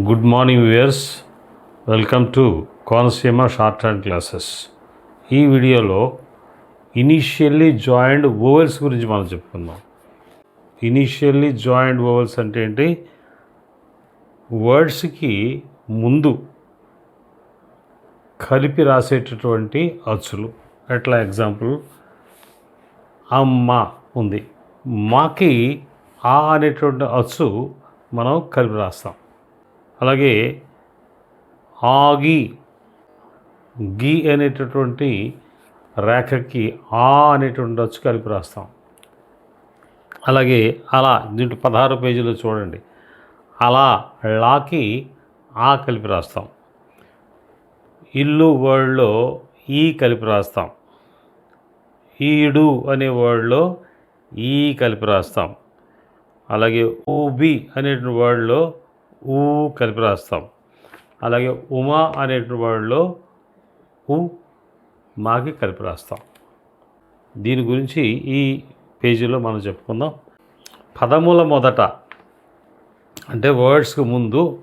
Good morning viewers. Welcome to Konaseema shorthand classes. ఈ వీడియోలో initially joint vowels గురించి మనం చెప్పుకుందాం. ఇనీషియల్లీ జాయింట్ ఓవెల్స్ అంటే ఏంటి? వర్డ్స్కి ముందు కలిపి రాసేటటువంటి అచ్చులు. ఎట్లా ఎగ్జాంపుల్? అమ్మ ఉంది. మాకి ఆ అనేటువంటి అచ్చు మనం కలిపి రాస్తాం. అలాగే ఆగి గి అనేటటువంటి రేఖకి ఆ అనేటువంటి అచ్చు కలిపి రాస్తాం అలాగే అలా దీంట్లో పదహారు పేజీలో చూడండి. అలా లాకి ఆ కలిపి రాస్తాం ఇల్లు వర్డ్లో ఈ కలిపి రాస్తాం ఈడు అనే వర్డ్లో ఈ కలిపి రాస్తాం అలాగే ఊబి అనే వర్డ్లో ఊ కలిపి రాస్తాం. అలాగే ఉమా అనేటువంటి వర్డ్లో ఉ మాకి కలిపి రాస్తాం. దీని గురించి ఈ పేజీలో మనం చెప్పుకుందాం. పదముల మొదట అంటే వర్డ్స్కి ముందు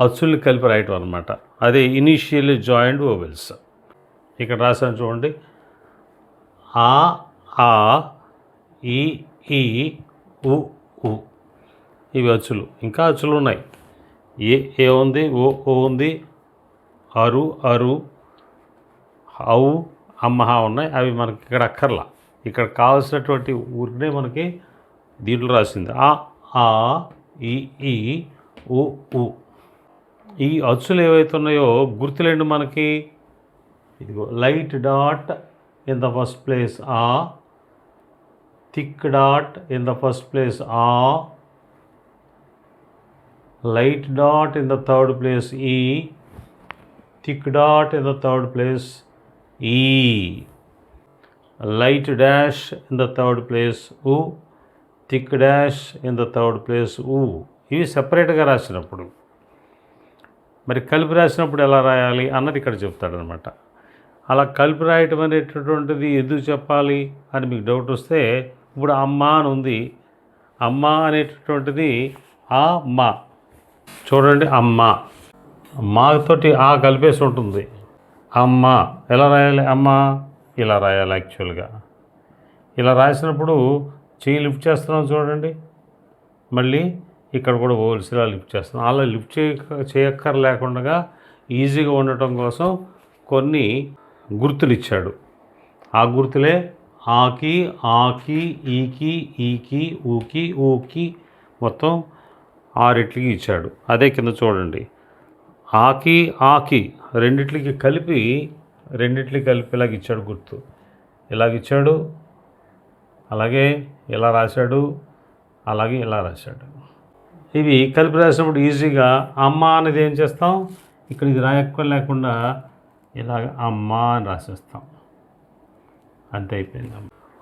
అచ్చుల్ని కలిపి రాయటం అనమాట అదే ఇనీషియల్లీ జాయింట్ ఓవెల్స్. ఇక్కడ రాశాను చూడండి. ఆ ఆ ఈ ఈ ఉ ఉ. ఇవి అచ్చులు. ఇంకా అచ్చులు ఉన్నాయి. ఏ ఏ ఉంది? ఓ ఓ ఉంది. అరు అరు అవు అమ్మహ ఉన్నాయి. అవి మనకి ఇక్కడ అక్కర్లా. ఇక్కడ కావాల్సినటువంటి ఊరికనే మనకి దీంట్లో రాసింది. ఆ ఆ ఈ ఈ ఉ ఉ ఈ అచ్చులు ఏవైతే ఉన్నాయో గుర్తులేండి మనకి? ఇదిగో light dot in the first place ఆ thick dot in the first place ఆ light dot in the third place ఈ thick dot in the third place ఈ. Light dash in the third place uh thick dash in the third place ఉ ఇవి సపరేట్గా రాసినప్పుడు. మరి కలిపి రాసినప్పుడు ఎలా రాయాలి అన్నది ఇక్కడ చెప్తాడనమాట. అలా కలిపి రాయటం అనేటటువంటిది ఎందుకు చెప్పాలి అని మీకు డౌట్ వస్తే ఇప్పుడు అమ్మ అని ఉంది. అమ్మ అనేటటువంటిది ఆ మా. చూడండి అమ్మ. మాతోటి ఆ కలిపేసి ఉంటుంది. అమ్మ. ఎలా రాయాలి అమ్మ? ఇలా రాయాలి యాక్చువల్గా. ఇలా రాసినప్పుడు చెయ్యి లిఫ్ట్ చేస్తున్నాం చూడండి. మళ్ళీ ఇక్కడ కూడా హోల్సేల్ లిఫ్ట్ చేస్తున్నాం అలా లిఫ్ట్ చేయక చేయక్కర్ లేకుండా ఈజీగా ఉండటం కోసం కొన్ని గుర్తులు ఇచ్చాడు ఆ గుర్తులే ఆకి ఆకి ఈకి ఈకి ఊకి ఊకి మొత్తం ఆరిట్లకి ఇచ్చాడు. అదే కింద చూడండి. ఆకి ఆకి రెండిట్లకి కలిపి రెండిట్లకి కలిపి ఇలాగ ఇచ్చాడు గుర్తు. ఇలాగ ఇచ్చాడు అలాగే ఇలా రాశాడు అలాగే ఇలా రాశాడు. ఇవి కలిపి రాసినప్పుడు ఈజీగా అమ్మ అనేది ఏం చేస్తాం? ఇక్కడ ఇది రాయక్క లేకుండా ఇలాగ అమ్మ అని రాసేస్తాం. అంతే అయిపోయింది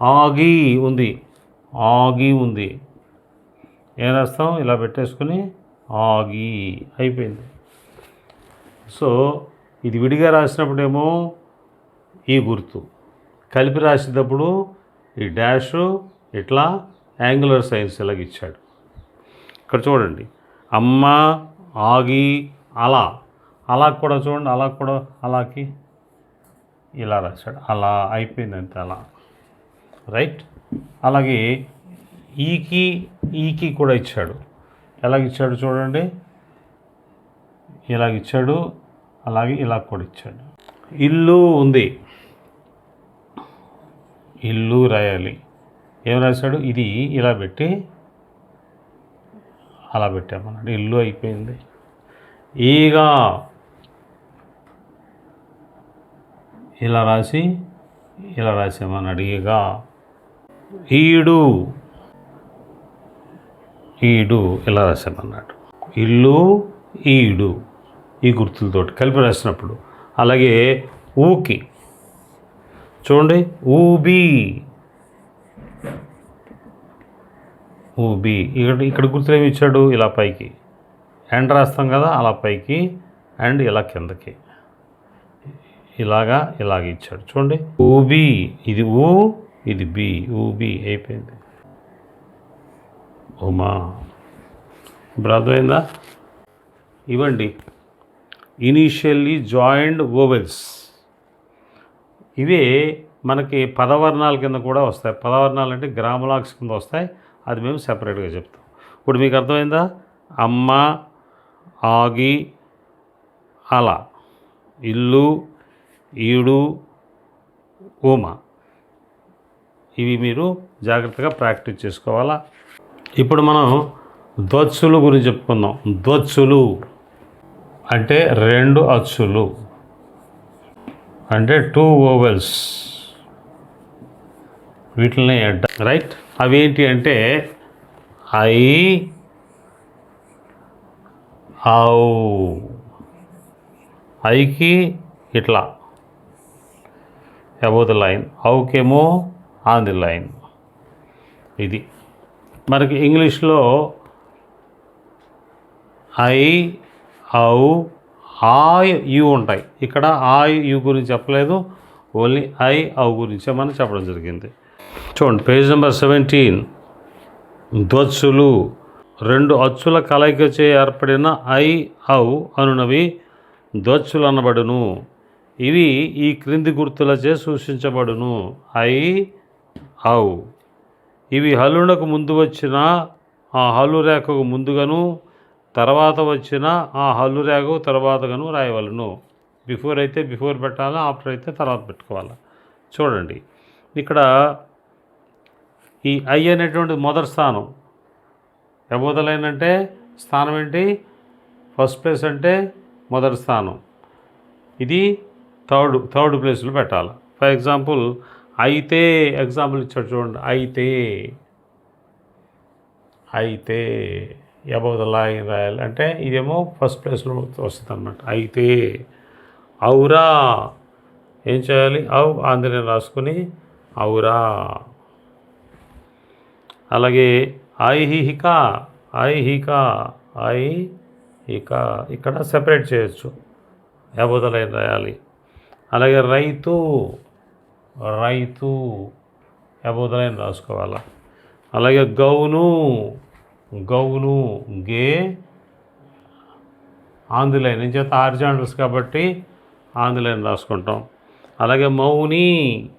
ఆగి ఉంది. ఆగి ఉంది. ఏం రాస్తాం? ఇలా పెట్టేసుకుని ఆగి అయిపోయింది. సో ఇది విడిగా రాసినప్పుడేమో ఈ గుర్తు. కలిపి రాసేటప్పుడు ఈ డాష్ ఇట్లా యాంగులర్ సైన్స్ ఇలాగ ఇచ్చాడు. ఇక్కడ చూడండి. అమ్మ ఆగి అలా. అలా కూడా చూడండి. అలా కూడా అలాకి ఇలా రాశాడు. అలా అయిపోయింది అంతే అలా. రైట్? అలాగే ఈకి ఈకి కూడా ఇచ్చాడు. ఎలాగ ఇచ్చాడు చూడండి? ఇలాగ ఇచ్చాడు అలాగే ఇలా కూడా ఇచ్చాడు. ఇల్లు ఉంది. ఇల్లు రాయాలి. ఏం రాశాడు? ఇది ఇలా పెట్టి అలా పెట్టామన్నాడు ఇల్లు అయిపోయింది. ఈగా ఇలా రాసి ఇలా రాసామన్నాడు. ఈగా. ఈడు. ఈడు ఇలా రాసామన్నాడు ఇల్లు ఈడు ఈ గుర్తులతోటి కలిపి రాసినప్పుడు. అలాగే ఊకి. చూడండి ఊబి. ఊబి. ఇక్కడ ఇక్కడ గుర్తులేమి ఇచ్చాడు? ఇలా పైకి. అండ్ రాస్తాం కదా అలా పైకి. అండ్ ఇలా కిందకి. ఇలాగా ఇలాగ ఇచ్చాడు. చూడండి ఊబి. ఇది ఊ ఇది బి. ఊబి. అయిపోయింది. ఉమా ఇప్పుడు అర్థమైందా ఇవ్వండి. Initially joined vowels. ఇవే మనకి పదవర్ణాల కింద కూడా వస్తాయి. పదవర్ణాలు అంటే గ్రామలాక్స్ కింద వస్తాయి. అది మేము సెపరేట్గా చెప్తాం. ఇప్పుడు మీకు అర్థమైందా? అమ్మ ఆగి అల. ఇల్లు ఈడు ఉమ ఇవి మీరు జాగ్రత్తగా ప్రాక్టీస్ చేసుకోవాలా? ఇప్పుడు మనం ద్వత్సులు గురించి చెప్పుకుందాం. ద్వత్సులు అంటే రెండు అచ్చులు. అంటే టూ ఓవెల్స్ వీటిని రైట్? అవి ఏంటి అంటే ఐ ఔ ఐకి ఇట్లా. అబౌ ద లైన్ ఔకేమో ఆన్ ది లైన్ ఇది. మనకి ఇంగ్లీష్లో ఐ ఔ ఆయ్ యు ఉంటాయి. ఇక్కడ ఆయ్ యు గురించి చెప్పలేదు. ఓన్లీ ఐ ఔ గురించే మనం చెప్పడం జరిగింది. చూడండి పేజ్ నెంబర్ సెవెంటీన్. ధ్వత్సులు రెండు అచ్చుల కలయికచే ఏర్పడిన ఐ ఔ అనునవి ధ్వత్సులు అనబడును ఇవి ఈ క్రింది గుర్తులచే సూచించబడును. ఐ ఔ. ఇవి హలునకు ముందు వచ్చిన ఆ హల్లు రేఖకు ముందుగాను తర్వాత వచ్చిన ఆ హల్లు రేఖకు తర్వాతగాను రాయవలను. బిఫోర్ అయితే బిఫోర్ పెట్టాలా ఆఫ్టర్ అయితే తర్వాత పెట్టుకోవాలా? చూడండి. ఇక్కడ ఈ ఐ అనేటువంటి మొదటి స్థానం ఎబోదలైన్ అంటే స్థానం ఏంటి? ఫస్ట్ ప్లేస్ అంటే మొదటి స్థానం. ఇది థర్డ్ థర్డ్ ప్లేస్లో పెట్టాలి? ఫర్ ఎగ్జాంపుల్ అయితే ఎగ్జాంపుల్ ఇచ్చాడు చూడండి. అయితే అయితే అబౌ ద లైన్ రాయాలి అంటే ఇదేమో ఫస్ట్ ప్లేస్లో వస్తుంది అనమాట అయితే ఔరా ఏం చేయాలి? అవు ఆంధ్రని రాసుకుని ఔరా అలాగే ఐహిక ఐ ఐహిక ఇక్కడ సెపరేట్ చేయొచ్చు. అబౌ లైన్ రాయాలి. అలాగే రైతు రైతు అబౌ రాసుకోవాలా? అలాగే గౌను గౌను గే ఆంధ్రలైన్. చేత ఆర్జాండల్స్ కాబట్టి ఆంధ్రలైన్ రాసుకుంటాం. అలాగే మౌని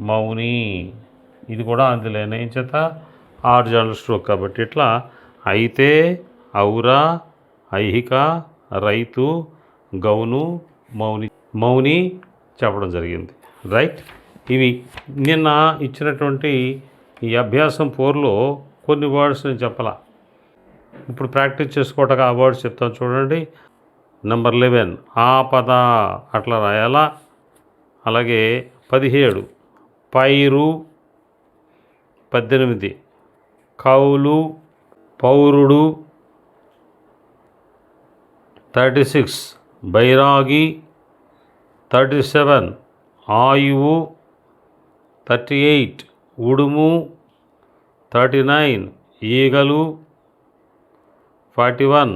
మౌని ఇది కూడా ఆంధ్రలైన్. ఏం చేత ఆర్జాండల్ స్ట్రోక్ కాబట్టి ఇట్లా అయితే ఔరా ఐహిక రైతు గౌను మౌని మౌని చెప్పడం జరిగింది. రైట్? ఇవి నిన్న ఇచ్చినటువంటి ఈ అభ్యాసం ఫోర్లో కొన్ని వర్డ్స్ నేను చెప్పాల. ఇప్పుడు ప్రాక్టీస్ చేసుకోవటం ఆ వర్డ్స్ చెప్తాను చూడండి. నెంబర్ లెవెన్ ఆపద అట్లా రాయాలా? అలాగే పదిహేడు పైరు పద్దెనిమిది కౌలు పౌరుడు థర్టీ సిక్స్ బైరాగి థర్టీ సెవెన్ ఆయువు థర్టీ ఎయిట్ ఉడుము థర్టీ నైన్ ఈగలు ఫార్టీ వన్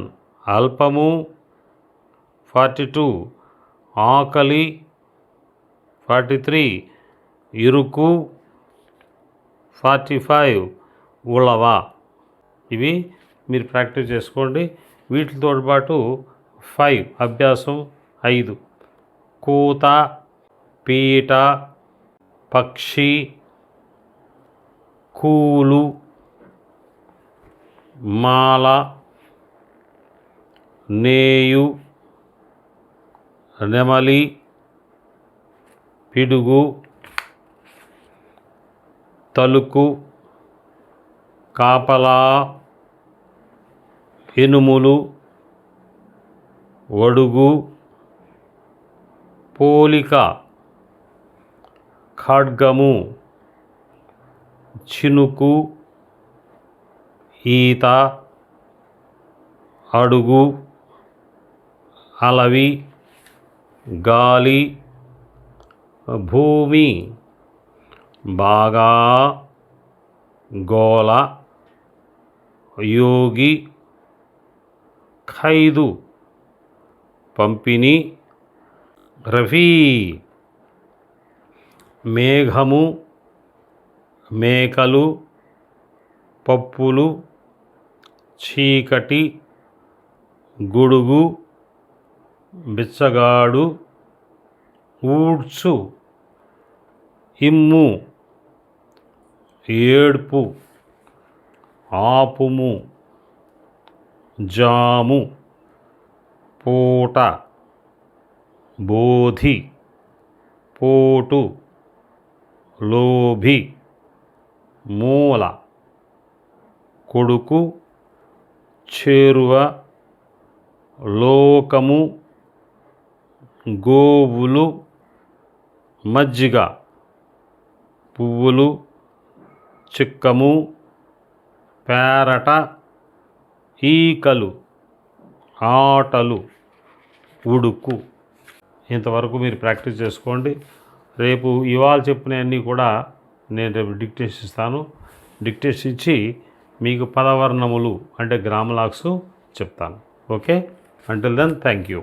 అల్పము ఫార్టీ టూ ఆకలి ఫార్టీ త్రీ ఇరుకు ఫార్టీ ఫైవ్ ఉళవ ఇవి మీరు ప్రాక్టీస్ చేసుకోండి. వీటితో పాటు ఫైవ్ అభ్యాసం ఐదు. కూత పీట పక్షి కూలు మాల నేయు నెమలి పిడుగు తలుకు కాపలా ఎనుములు ఒడుగు పోలిక ఖడ్గము చినుకు ఈత అడుగు అలవి గాలి భూమి బాగా గోల యోగి ఖైదు పంపిణీ రఫీ మేఘము మేకలు పప్పులు చీకటి గొడుగు బిచ్చగాడు ఊడ్చు ఇమ్ము ఏడ్పు ఆపుము జాము పూట. బోధి పోటు లోభి మూల కొడుకు చేరువ లోకము గోవులు మజ్జిగ పువ్వులు చిక్కము పేరట ఈకలు ఆటలు ఉడుకు. ఇంతవరకు మీరు ప్రాక్టీస్ చేసుకోండి. రేపు ఇవాళ చెప్పినవన్నీ కూడా నేను రేపు డిక్టేషన్ ఇస్తాను. డిక్టేషన్ ఇచ్చి మీకు పదవర్ణములు అంటే గ్రామలాక్స్ చెప్తాను. Okay? Until then thank you